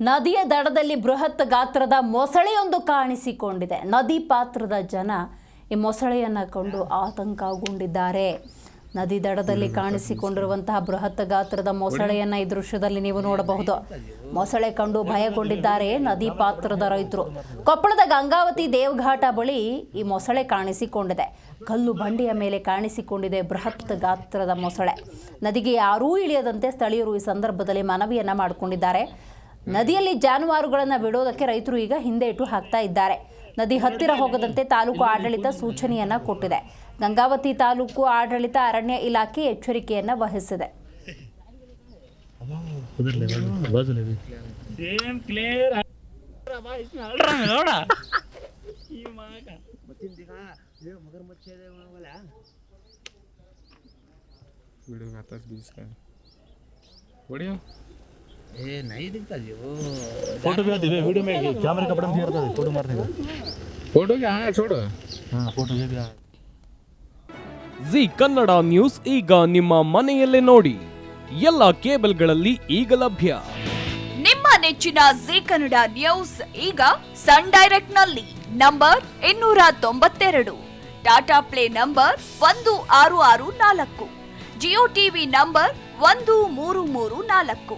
ನದಿಯ ದಡದಲ್ಲಿ ಬೃಹತ್ ಗಾತ್ರದ ಮೊಸಳೆಯೊಂದು ಕಾಣಿಸಿಕೊಂಡಿದೆ. ನದಿ ಪಾತ್ರದ ಜನ ಈ ಮೊಸಳೆಯನ್ನು ಕಂಡು ಆತಂಕಗೊಂಡಿದ್ದಾರೆ. ನದಿ ದಡದಲ್ಲಿ ಕಾಣಿಸಿಕೊಂಡಿರುವಂತಹ ಬೃಹತ್ ಗಾತ್ರದ ಮೊಸಳೆಯನ್ನ ಈ ದೃಶ್ಯದಲ್ಲಿ ನೀವು ನೋಡಬಹುದು. ಮೊಸಳೆ ಕಂಡು ಭಯಗೊಂಡಿದ್ದಾರೆ ನದಿ ಪಾತ್ರದ ರೈತರು. ಕೊಪ್ಪಳದ ಗಂಗಾವತಿ ದೇವಘಾಟ ಬಳಿ ಈ ಮೊಸಳೆ ಕಾಣಿಸಿಕೊಂಡಿದೆ. ಕಲ್ಲು ಬಂಡೆಯ ಮೇಲೆ ಕಾಣಿಸಿಕೊಂಡಿದೆ ಬೃಹತ್ ಗಾತ್ರದ ಮೊಸಳೆ. ನದಿಗೆ ಯಾರೂ ಇಳಿಯದಂತೆ ಸ್ಥಳೀಯರು ಈ ಸಂದರ್ಭದಲ್ಲಿ ಮನವಿಯನ್ನ ಮಾಡಿಕೊಂಡಿದ್ದಾರೆ. ನದಿಯಲ್ಲಿ ಜಾನುವಾರುಗಳನ್ನು ಬಿಡೋದಕ್ಕೆ ರೈತರು ಈಗ ಹಿಂದೇಟು ಹಾಕ್ತಾ ಇದ್ದಾರೆ. ನದಿ ಹತ್ತಿರ ಹೋಗದಂತೆ ತಾಲೂಕು ಆಡಳಿತ ಸೂಚನೆಯನ್ನ ಕೊಟ್ಟಿದೆ. ಗಂಗಾವತಿ ತಾಲೂಕು ಆಡಳಿತ ಅರಣ್ಯ ಇಲಾಖೆ ಎಚ್ಚರಿಕೆಯನ್ನ ವಹಿಸಿದೆ. ए नहीं दिखता जी वो फोटो भी आती है वीडियो में कैमरे का बटन दिया रहता है फोटो मारने का फोटो क्या हाँ छोड़ो हाँ फोटो ये भी आ ಜಿ ಕನ್ನಡ ನ್ಯೂಸ್ ಈಗ ನಿಮ್ಮ ಮನೆಯಲ್ಲೇ ನೋಡಿ ಎಲ್ಲ ಕೇಬಲ್ಗಳಲ್ಲಿ ಈಗ ಲಭ್ಯ ನಿಮ್ಮ ನೆಚ್ಚಿನ ಜಿ ಕನ್ನಡ ನ್ಯೂಸ್ ಈಗ ಸನ್ ಡೈರೆಕ್ಟ್ ನಲ್ಲಿ ನಂಬರ್ ಇನ್ನೂರ ತೊಂಬತ್ತೆರಡು ಟಾಟಾ ಪ್ಲೇ ನಂಬರ್ ಒಂದು ಆರು ಆರು ನಾಲ್ಕು ಜಿಯೋ ಟಿವಿ ನಂಬರ್ ಒಂದು ಮೂರು ಮೂರು ನಾಲ್ಕು